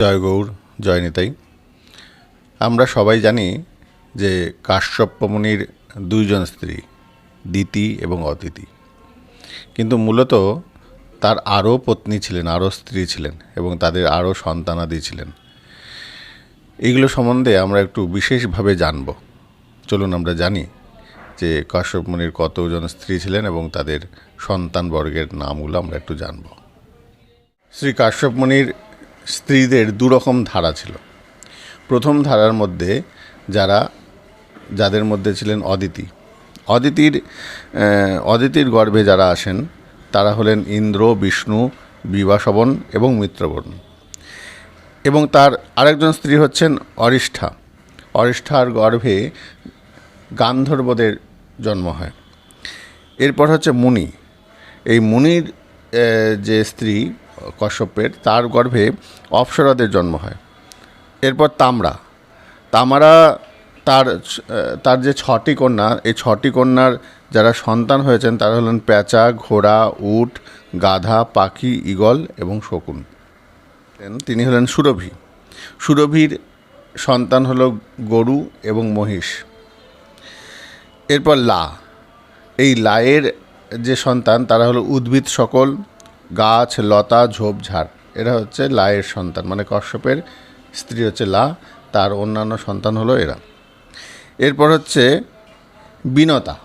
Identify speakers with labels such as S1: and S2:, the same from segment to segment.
S1: জয় গৌর, জয় নিতাই। আমরা সবাই জানি যে কাশ্যপ মুনির দুইজন স্ত্রী, দিতি এবং অতিথি কিন্তু মূলত তার আরও পত্নী ছিলেন, আরও স্ত্রী ছিলেন এবং তাদের আরও সন্তানাদি ছিলেন। এইগুলো সম্বন্ধে আমরা একটু বিশেষভাবে জানব। চলুন আমরা জানি যে কাশ্যপ মুনির কতজন স্ত্রী ছিলেন এবং তাদের সন্তান বর্গের নামগুলো আমরা একটু জানব। শ্রী কাশ্যপ মুনির স্ত্রীদের দুরকম ধারা ছিল। প্রথম ধারার মধ্যে যারা, যাদের মধ্যে ছিলেন অদিতি। অদিতির অদিতির গর্ভে যারা আসেন, তারা হলেন ইন্দ্র, বিষ্ণু, বিবাসবন এবং মিত্রবন। এবং তার আরেকজন স্ত্রী হচ্ছেন অরিষ্ঠা। অরিষ্ঠার গর্ভে গান্ধর্বদের জন্ম হয়। এরপর হচ্ছে মুনি। এই মুনির যে স্ত্রী কশ্যপের, তার গর্ভে অপ্সরাদের জন্ম হয়। এরপর তামরা। তামারা তার তার যে ছটি কন্যা, এই ছটি কন্যার যারা সন্তান হয়েছেন, তারা হলেন পেঁচা ঘোড়া, উট, গাধা, পাখি, ঈগল এবং শকুন। তিনি হলেন সুরভি। সুরভির সন্তান হল গরু এবং মহিষ। এরপর লা। এই লায়ের যে সন্তান, তারা হলো উদ্ভিদ সকল। গাছ, লতা ঝোপঝাড় এরা হচ্ছে লায়ের সন্তান। মানে কশ্যপের স্ত্রী হচ্ছে লা, তার অন্যান্য সন্তান হলো এরা। এরপর হচ্ছে বিনতা।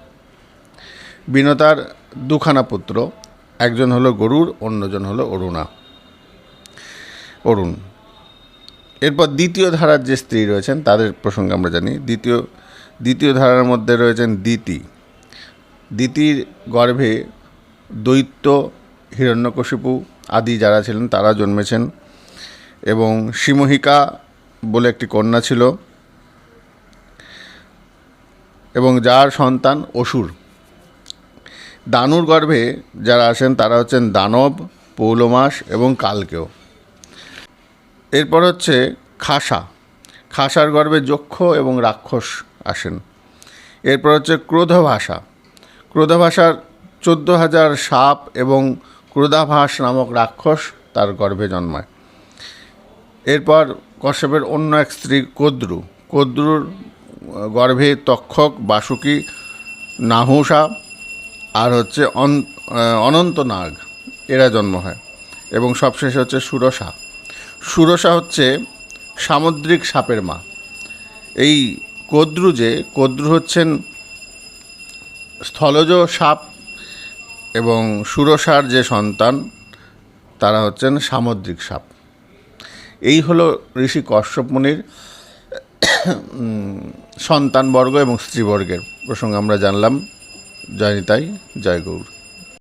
S1: বিনতার দুখানা পুত্র। একজন হলো গরুর, অন্যজন হলো অরুণা। অরুণ। এরপর দ্বিতীয় ধারার যে স্ত্রী রয়েছেন, তাদের প্রসঙ্গে আমরা জানি, দ্বিতীয় দ্বিতীয় ধারার মধ্যে রয়েছেন দিতি দিতির গর্ভে দৈত্য হিরণ্যকশিপু আদি যারা ছিলেন, তারা জন্মেছেন। এবং সিমহিকা বলে একটি কন্যা ছিল। এবং যার সন্তান অসুর। দানুর গর্ভে যারা আসেন, তারা হচ্ছেন দানব, পৌলমাস এবং কালকেয়। এরপর হচ্ছে খাসা। খাসার গর্ভে যক্ষ এবং রাক্ষস আসেন। এরপর হচ্ছে ক্রোধ ভাষা ক্রোধ ভাষার চোদ্দ হাজার সাপ এবং ক্রোধাভাস নামক রাক্ষস তার গর্ভে জন্মায়। এরপর কশ্যপের অন্য এক স্ত্রী কদ্রু। কদ্রুর গর্ভে তক্ষক, বাসুকি নাহুসা আর হচ্ছে অন- অনন্ত নাগ, এরা জন্ম হয় এবং সবশেষে হচ্ছে সুরসা। সুরসা হচ্ছে সামুদ্রিক সাপের মা। এই কদ্রু যে, কদ্রু হচ্ছেন স্থলজ সাপ এবং সুরসার যে সন্তান, তারা হচ্ছেন সামুদ্রিক সাপ। এই হলো ঋষি কশ্যপ মুনির সন্তানবর্গ এবং স্ত্রীবর্গের প্রসঙ্গে আমরা জানলাম। জয় নিতাই